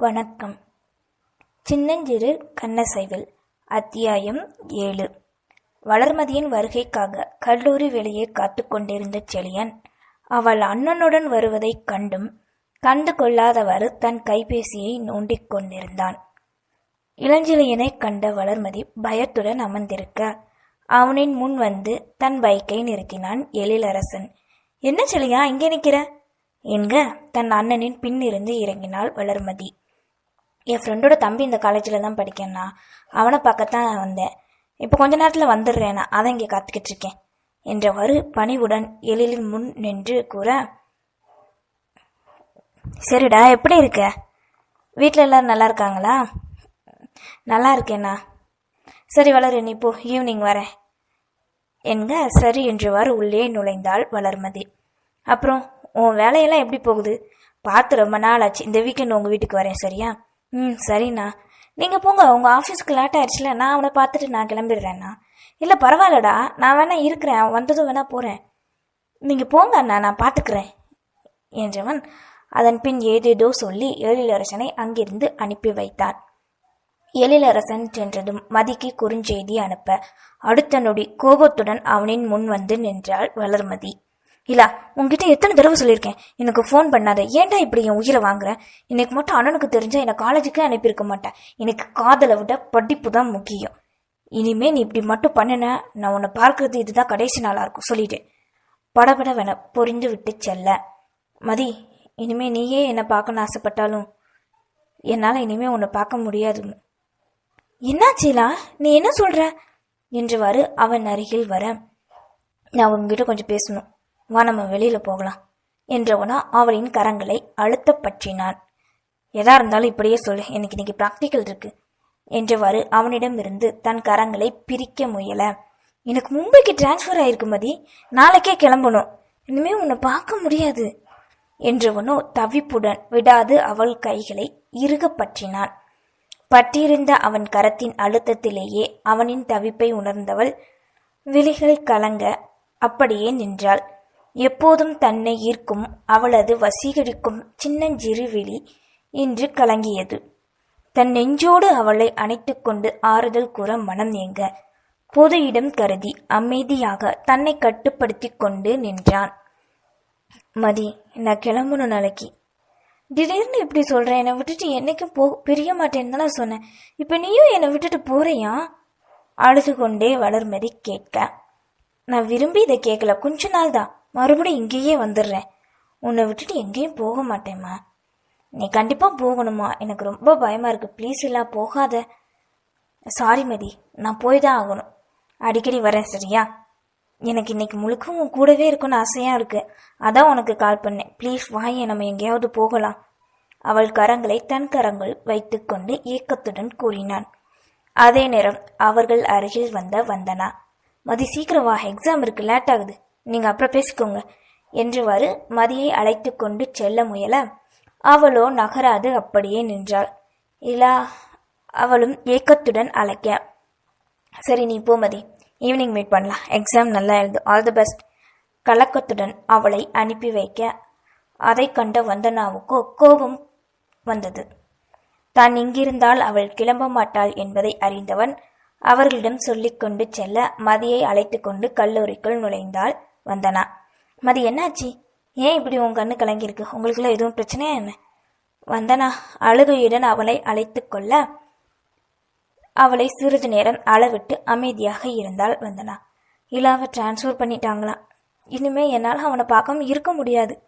வணக்கம். சின்னஞ்சிறு கண்ணசைவில் அத்தியாயம் ஏழு. வளர்மதியின் வருகைக்காக கல்லூரி வெளியே காத்து கொண்டிருந்த செழியன் அவள் அண்ணனுடன் வருவதைக் கண்டும் கண்டு கொள்ளாதவாறு தன் கைபேசியை நோண்டிக் கொண்டிருந்தான். இளஞ்செழியனைக் கண்ட வளர்மதி பயத்துடன் அமர்ந்திருக்க அவனின் முன் வந்து தன் பைக்கை நிறுத்தினான் எழிலரசன். என்ன செழியா இங்கே நிற்கிற என்க தன் அண்ணனின் பின்னிருந்து இறங்கினாள் வளர்மதி. என் ஃப்ரெண்டோட தம்பி இந்த காலேஜில் தான் படிக்கேன்னா அவனை பார்க்கத்தான் வந்தேன். இப்போ கொஞ்ச நேரத்தில் வந்துடுறேனா அதான் இங்கே காத்துக்கிட்டு இருக்கேன் என்றவாறு பணிவுடன் எழிலில் முன் நின்று கூற சரிடா எப்படி இருக்க? வீட்டில் எல்லோரும் நல்லா இருக்காங்களா? நல்லா இருக்கேண்ணா சரி வளரு நீ போ ஈவினிங் வரேன். என்க சரி என்றவாறு உள்ளே நுழைந்தாள் வளர்மதி. அப்புறம் உன் வேலையெல்லாம் எப்படி போகுது? பார்த்து ரொம்ப நாள் ஆச்சு இந்த வீக்கெண்ட் உங்கள் வீட்டுக்கு வரேன் சரியா? ம் சரிண்ணா. நீங்கள் போங்க உங்கள் ஆஃபீஸ்க்கு லேட் ஆயிடுச்சுல நான் அவனை பார்த்துட்டு நான் கிளம்பிடுறேண்ணா இல்லை பரவாயில்லடா நான் வேணா இருக்கிறேன் வந்ததும் வேணா போகிறேன் நீங்கள் போங்க அண்ணா நான் பார்த்துக்கிறேன் என்றவன் அதன் பின் ஏதேதோ சொல்லி எழிலரசனை அங்கிருந்து அனுப்பி வைத்தான் எழிலரசன் சென்றதும் மதிக்கு குறுஞ்செய்தி அனுப்ப அடுத்த நொடி கோபத்துடன் அவனின் முன் வந்து நின்றாள் வளர்மதி. இல்லா உங்ககிட்ட எத்தனை தடவை சொல்லியிருக்கேன்? எனக்கு ஃபோன் பண்ணாத. ஏன்டா இப்படி என் உயிரை வாங்குறேன் இன்னைக்கு மட்டும் அண்ணனுக்கு தெரிஞ்சா என்னை காலேஜுக்கே அனுப்பியிருக்க மாட்டேன். எனக்கு காதலை விட படிப்பு தான் முக்கியம். இனிமே நீ இப்படி மட்டும் பண்ணின நான் உன்னை பார்க்கறது இதுதான் கடைசி நாளாக இருக்கும். சொல்லிட்டேன் படபடவென பொறிந்து விட்டு செல்ல. மதி இனிமே நீயே என்னை பார்க்கணும்னு ஆசைப்பட்டாலும் என்னால் இனிமே உன்னை பார்க்க முடியாது. என்னாச்சீலா நீ என்ன சொல்ற? என்றவாறு அவன் அருகில் வர. நான் உங்ககிட்ட கொஞ்சம் பேசணும். வா நம்ம வெளியில போகலாம் என்றவனா அவளின் கரங்களை அழுத்த பற்றினான். எதா இருந்தாலும் இப்படியே சொல்லு எனக்கு இன்னைக்கு ப்ராக்டிக்கல் இருக்கு என்றவாறு அவனிடமிருந்து தன் கரங்களை பிரிக்க முயல. எனக்கு மும்பைக்கு டிரான்ஸ்ஃபர் ஆயிருக்கு மதி நாளைக்கே கிளம்பணும் இனிமே உன்னை பார்க்க முடியாது என்றவனோ தவிப்புடன் விடாது அவள் கைகளை இறுக பற்றினான். பற்றியிருந்த அவன் கரத்தின் அழுத்தத்திலேயே அவனின் தவிப்பை உணர்ந்தவள் விழிகள் கலங்க அப்படியே நின்றாள். எப்போதும் தன்னை ஈர்க்கும் அவளது வசீகரிக்கும் சின்னஞ்சிறு விழி இன்று கலங்கியது. தன் நெஞ்சோடு அவளை அணைத்துக்கொண்டு ஆறுதல் கூற மனம் ஏங்க. பொது இடம் கருதி அமைதியாக தன்னை கட்டுப்படுத்தி கொண்டு நின்றான். மதி நான் கிளம்பணும் நாளைக்கு. திடீர்னு இப்படி சொல்ற என்னை விட்டுட்டு என்னைக்கும் போ பிரிய மாட்டேன்னு தான் நான் சொன்னேன். இப்போ நீயும் என்னை விட்டுட்டு போறியா? அழுது கொண்டே வளர்மதி கேட்க. நான் விரும்பி இதை கேட்கல கொஞ்ச நாள் தான் மறுபடியும் இங்கேயே வந்துடுறேன். உன்னை விட்டுட்டு எங்கேயும் போக மாட்டேம்மா. நீ கண்டிப்பாக போகணுமா எனக்கு ரொம்ப பயமாக இருக்குது ப்ளீஸ் எல்லாம் போகாத. சாரி மதி. நான் போய் தான் ஆகணும். அடிக்கடி வரேன் சரியா? எனக்கு இன்னைக்கு முழுக்க உன் கூடவே இருக்கும்னு ஆசையாக இருக்குது அதான் உனக்கு கால் பண்ணேன். ப்ளீஸ் வாயே நம்ம எங்கேயாவது போகலாம். அவள் கரங்களை தன் கரங்கள் வைத்துக்கொண்டு ஏக்கத்துடன் கூறினான். அதே நேரம் அவர்கள் அருகில் வந்த வந்தனா. மதி சீக்கிரம் வா. எக்ஸாம் இருக்கு. லேட் ஆகுது. நீங்க அப்புறம் பேசிக்கோங்க. என்றுவாறு மதியை அழைத்து கொண்டு செல்ல முயல. அவளோ நகராது அப்படியே நின்றாள். இலா அவளும் ஏக்கத்துடன் அழைக்க. சரி நீ போ மதி. ஈவினிங் மீட் பண்ணலாம். எக்ஸாம் நல்லா எழுது. ஆல் தி பெஸ்ட் கலக்கத்துடன் அவளை அனுப்பி வைக்க. அதை கண்ட வந்தனாவுக்கோ கோபம் வந்தது. தான் இங்கிருந்தால் அவள் கிளம்ப மாட்டாள் என்பதை அறிந்தவன் அவர்களிடம் சொல்லிக்கொண்டு செல்ல மதியை அழைத்து கொண்டு கல்லூரிக்குள் நுழைந்தாள். வந்தனா. மதி என்னாச்சு? ஏன் இப்படி உன் கண்ணு கலங்கியிருக்கு? உங்களுக்குள்ள எதுவும் பிரச்சனையா என்ன? வந்தனா அழுகையுடன் அவளை அழைத்து கொள்ள அவளை சிறிது நேரம் அளவிட்டு அமைதியாக இருந்தாள் வந்தனா. இலாவை டிரான்ஸ்ஃபர் பண்ணிட்டாங்களாம் இனிமே என்னால் அவனை பார்க்காம இருக்க முடியாது.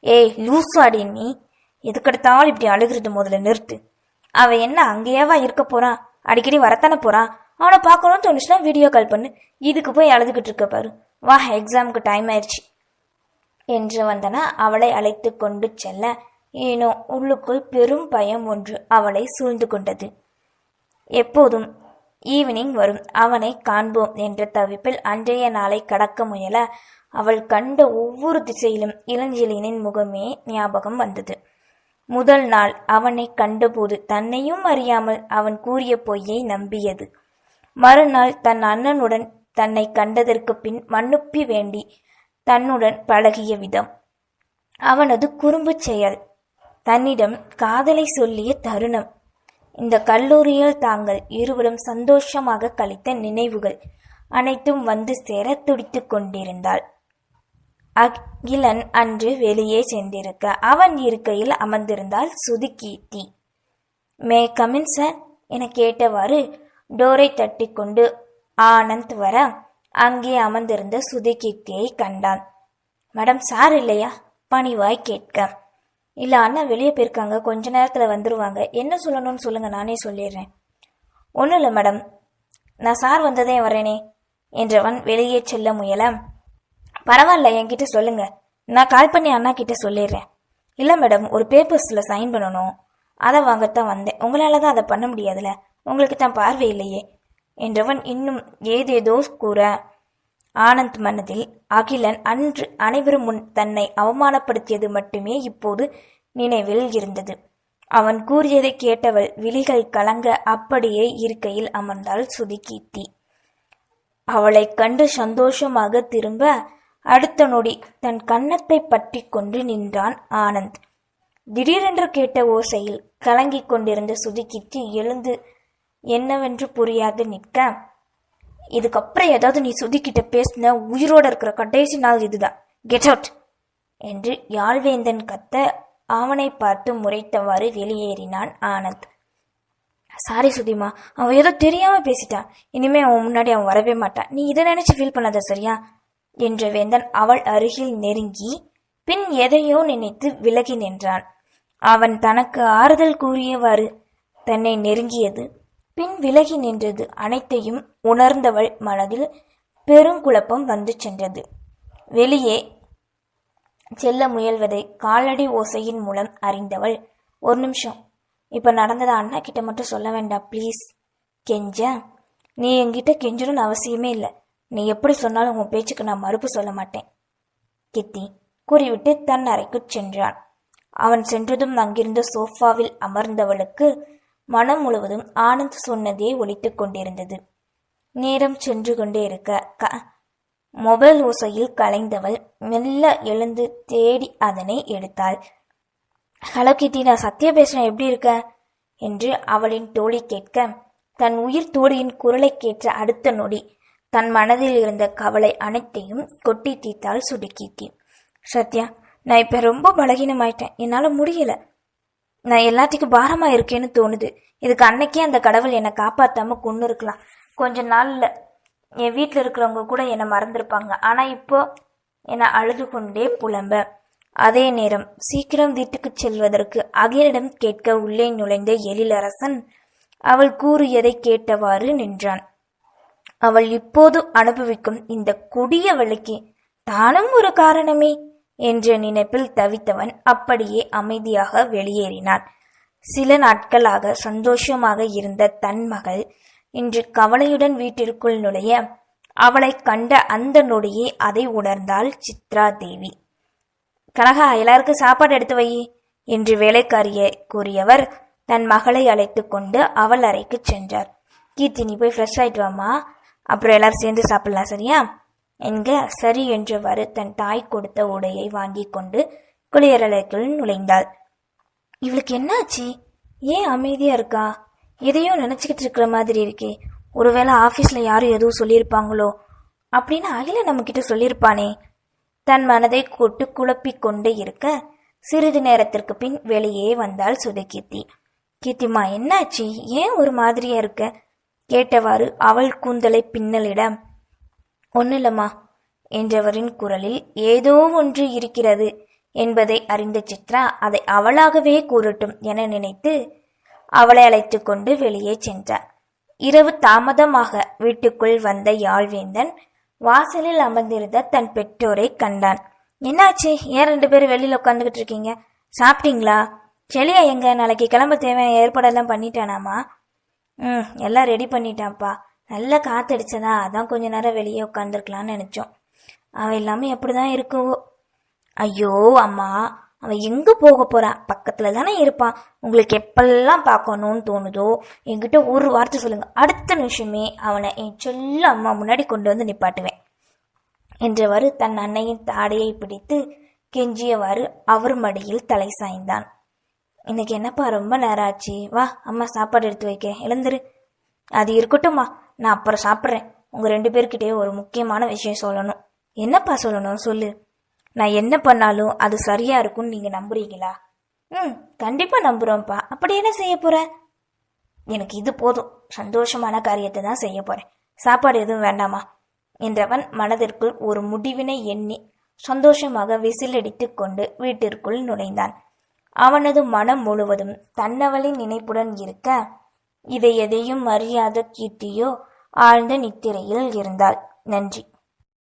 ஏய் லூசாடி நீ. எதுக்கெடுத்தாலும் இப்படி அழுகிறது முதல்ல நிறுத்து. அவன் என்ன அங்கேயாவா இருக்க போறான் அடிக்கடி வரத்தானே போறான் அவனை பார்க்கணும்னு தோணுச்சுன்னா வீடியோ கால் பண்ணு. இதுக்கு போய் அழுதுகிட்டு இருக்க பாரு. வா எக்ஸாமுக்கு டைம் ஆயிடுச்சு என்று வந்தனா அவளை அழைத்து கொண்டு செல்ல. ஏனோ உள்ளுக்குள் பெரும் பயம் ஒன்று அவளை சூழ்ந்து கொண்டது. எப்போதும் ஈவினிங் வரும். அவனை காண்போம் என்ற தவிப்பில் அன்றைய நாளை கடக்க முயல அவள் கண்ட ஒவ்வொரு திசையிலும் இளஞ்செழியனின் முகமே ஞாபகம் வந்தது. முதல் நாள் அவனை கண்டபோது தன்னையும் அறியாமல் அவன் கூறிய பொய்யை நம்பியது. மறுநாள் தன் அண்ணனுடன் தன்னை கண்டதற்கு பின் மன்னுப்பி வேண்டி தன்னுடன் பழகிய விதம். அவனது குறும்புச் செயல். தன்னிடம் காதலை சொல்லிய தருணம். இந்த கல்லூரியில் தாங்கள் இருவரும் சந்தோஷமாக கழித்த நினைவுகள் அனைத்தும் வந்து சேர துடித்துக் கொண்டிருந்தாள். அகிலன் அன்று வெளியே சென்றிருக்க அவன் இருக்கையில் அமர்ந்திருந்தாள் சுதுகீர்த்தி மே கமின் சார் என கேட்டவாறு டோரை தட்டிக்கொண்டு ஆனந்த் வர அங்கே அமர்ந்திருந்த சுதிகீர்த்தியை கண்டான். மேடம் சார் இல்லையா? பணிவாய் கேட்க. இல்லை அண்ணா வெளியே போயிருக்காங்க. கொஞ்ச நேரத்தில் வந்துருவாங்க. என்ன சொல்லணும்னு சொல்லுங்க நானே சொல்லிடுறேன். ஒன்றும் இல்லை மேடம். நான் சார் வந்ததே வரேனே என்றவன் வெளியே செல்ல முயல. பரவாயில்ல என்கிட்ட சொல்லுங்க. நான் கால் பண்ணி அண்ணா கிட்ட சொல்லிடுறேன். இல்லை மேடம். ஒரு பேப்பர்ஸில் சைன் பண்ணணும். அதை வாங்கத்தான் வந்தேன். உங்களால தான் அதை பண்ண முடியாதுல்ல உங்களுக்கு தான் பார்வை இல்லையே என்றவன் இன்னும் ஏதேதோ கூற. ஆனந்த் மனதில் அகிலன் அன்று அனைவரும் முன் தன்னை அவமானப்படுத்தியது மட்டுமே இப்போது நினைவில் இருந்தது. அவன் கூறியதை கேட்டவள் விழிகள் கலங்க அப்படியே இருக்கையில் அமர்ந்தாள் சுதிகீர்த்தி அவளை கண்டு சந்தோஷமாக திரும்ப அடுத்த நொடி தன் கன்னத்தை பற்றி கொண்டு நின்றான் ஆனந்த். திடீரென்று கேட்ட ஓசையில் கலங்கிக் கொண்டிருந்த சுதிகீர்த்தி எழுந்து என்னவென்று புரியாது நிற்க இதுக்கப்புறம் ஏதாவது நீ சுதிக்கிட்ட பேசின உயிரோட இருக்கிற கடைசி நாள் இதுதான். கெட் அவுட் என்று யாழ்வேந்தன் கத்த அவனை பார்த்து முறைத்தவாறு வெளியேறினான் ஆனந்த். சாரி சுதிமா அவன் ஏதோ தெரியாம பேசிட்டான் இனிமே அவன் முன்னாடி அவன் வரவே மாட்டான். நீ இதை நினைச்சு ஃபீல் பண்ணாத சரியா? என்ற வேந்தன் அவள் அருகில் நெருங்கி பின் எதையோ நினைத்து விலகி நின்றான். அவன் தனக்கு ஆறுதல் கூறியவாறு தன்னை நெருங்கியது பின் விலகி நின்றது. அனைத்தையும் உணர்ந்தவள் மனதில் பெருங்குழப்பம் வந்து சென்றது. வெளியே செல்ல முயல்வதை காலடி ஓசையின் மூலம் அறிந்தவள் ஒரு நிமிஷம். இப்போ நடந்ததை அண்ணா? கிட்ட மட்டும் சொல்ல வேண்டாம் ப்ளீஸ் கெஞ்ச? நீ என்கிட்ட கெஞ்சணும்னு அவசியமே இல்லை. நீ எப்படி சொன்னாலும் உன் பேச்சுக்கு நான் மறுப்பு சொல்ல மாட்டேன். கித்தி கூறிவிட்டு தன் அறைக்குச் சென்றான். அவன் சென்றதும் அங்கிருந்த சோஃபாவில் அமர்ந்தவளுக்கு மனம் முழுவதும் ஆனந்த் சொன்னதே ஒலித்துக் கொண்டிருந்தது. நேரம் சென்று கொண்டே இருக்க க மொபைல் ஓசையில் கலைந்தவள் மெல்ல எழுந்து தேடி அதனை எடுத்தாள். ஹலோ கிட்டி நான் சத்யா பேசுறேன். எப்படி இருக்க? என்று அவளின் தோழி கேட்க தன் உயிர் தோழியின் குரலை கேட்ட அடுத்த நொடி தன் மனதில் இருந்த கவலை அனைத்தையும் கொட்டி தீர்த்தாள் சுடுக்கீட்டி சத்யா நான் இப்ப ரொம்ப பலகீனமாயிட்டேன். என்னால முடியல. நான் எல்லாத்துக்கும் பாரமா இருக்கேன்னு தோணுது. இதுக்கு அன்னைக்கே அந்த கடவுள் என்னை காப்பாத்தாம கொண்டு இருக்கலாம். கொஞ்ச நாள்ல என் வீட்டில் இருக்கிறவங்க கூட என்னை மறந்துருப்பாங்க. ஆனா இப்போ என்னை அழுது கொண்டே புலம்ப. அதே நேரம் சீக்கிரம் வீட்டுக்கு செல்வதற்கு அகிலிடம் கேட்க உள்ளே நுழைந்த எழிலரசன் அவள் கூறியதை கேட்டவாறு நின்றான். அவள் இப்போது அனுபவிக்கும் இந்த கொடிய வழிக்கு தானும் ஒரு காரணமே. என்ற நினைப்பில் தவித்தவன் அப்படியே அமைதியாக வெளியேறினான். சில நாட்களாக சந்தோஷமாக இருந்த தன் மகள் இன்று கவலையுடன் வீட்டிற்குள் நுழைய அவளைக் கண்ட அந்த நொடியே அதை உணர்ந்தாள் சித்ரா தேவி. கனகா எல்லாருக்கும் சாப்பாடு எடுத்து வை என்று வேலைக்காரியை கூறியவர் தன் மகளை அழைத்து கொண்டு அவள் அறைக்கு சென்றார். கீர்த்தி நீ போய் ஃப்ரெஷ் ஆயிட்டு வாமா அப்புறம் எல்லாரும் சேர்ந்து சாப்பிடலாம் சரியா? என்க சரி என்றவாறு தன் தாய் கொடுத்த உடையை வாங்கி கொண்டு குளியலறைக்குள் நுழைந்தாள். இவளுக்கு என்னாச்சு? ஏன் அமைதியா இருக்கா? எதையோ நினைச்சுக்கிட்டு இருக்கிற மாதிரி இருக்கே. ஒருவேளை ஆபீஸ்ல யாரும் எதுவும் சொல்லியிருப்பாங்களோ? அப்படின்னு அகில நம்ம கிட்ட சொல்லியிருப்பானே. தன் மனதை கொட்டு குழப்பிக் கொண்டே இருக்க சிறிது நேரத்திற்கு பின் வெளியே வந்தாள் சுதகீர்த்தி. கீர்த்திமா என்னாச்சு? ஏன் ஒரு மாதிரியா இருக்க? கேட்டவாறு அவள் கூந்தலை பின்னலிடம் ஒன்னில்லம்மா என்றவரின் குரலில் ஏதோ ஒன்று இருக்கிறது என்பதை அறிந்த சித்ரா அதை அவளாகவே கூறட்டும் என நினைத்து அவளை அழைத்து கொண்டு வெளியே சென்றார். இரவு தாமதமாக வீட்டுக்குள் வந்த யாழ்வேந்தன் வாசலில் அமர்ந்திருந்த தன் பெற்றோரை கண்டான். என்னாச்சு? ஏன் ரெண்டு பேரும் வெளியில் உட்காந்துக்கிட்டு இருக்கீங்க? சாப்பிட்டீங்களா? செளியா எங்க? நாளைக்கு கிளம்ப தேவையான ஏற்பாடெல்லாம் பண்ணிட்டானாமா? ம் எல்லாம் ரெடி பண்ணிட்டான்ப்பா. நல்ல காத்தடிச்சதா? அதான் கொஞ்ச நேரம் வெளியே உட்காந்துருக்கலான்னு நினச்சோம். அவன் எல்லாமே எப்படிதான் இருக்குவோ. ஐயோ அம்மா அவன் எங்கே போக போகிறான் பக்கத்தில் தானே இருப்பான் உங்களுக்கு எப்பெல்லாம் பார்க்கணும்னு தோணுதோ என்கிட்ட ஒரு வார்த்தை சொல்லுங்க. அடுத்த நிமிஷமே அவனை என் சொல்ல அம்மா முன்னாடி கொண்டு வந்து நிப்பாட்டுவேன். என்றவாறு தன் அன்னையின் தாடையை பிடித்து கெஞ்சியவாறு அவர் மடியில் தலை சாய்ந்தான். இன்னைக்கு என்னப்பா ரொம்ப நேரம் ஆச்சு? வா அம்மா சாப்பாடு எடுத்து வைக்க. எழுந்துரு. அது இருக்கட்டும்மா. நான் அப்புறம் சாப்பிட்றேன். உங்கள் ரெண்டு பேர்கிட்டயே ஒரு முக்கியமான விஷயம் சொல்லணும். என்னப்பா சொல்லணும்? சொல்லு. நான் என்ன பண்ணாலும் அது சரியா இருக்கும்னு நீங்கள் நம்புறீங்களா? ம் கண்டிப்பாக நம்புகிறோம்ப்பா அப்படி என்ன செய்ய போகிற எனக்கு இது போதும். சந்தோஷமான காரியத்தை தான் செய்ய போகிறேன் சாப்பாடு எதுவும் வேண்டாமா? என்றவன் மனதிற்குள் ஒரு முடிவினை எண்ணி சந்தோஷமாக விசிலடித்து கொண்டு வீட்டிற்குள் நுழைந்தான். அவனது மனம் முழுவதும் தன்னவளின் நினைப்புடன் இருக்க இதை எதையும் அறியாத கீர்த்தியோ ஆழ்ந்த நித்திரையில் இருந்தாள். நன்றி.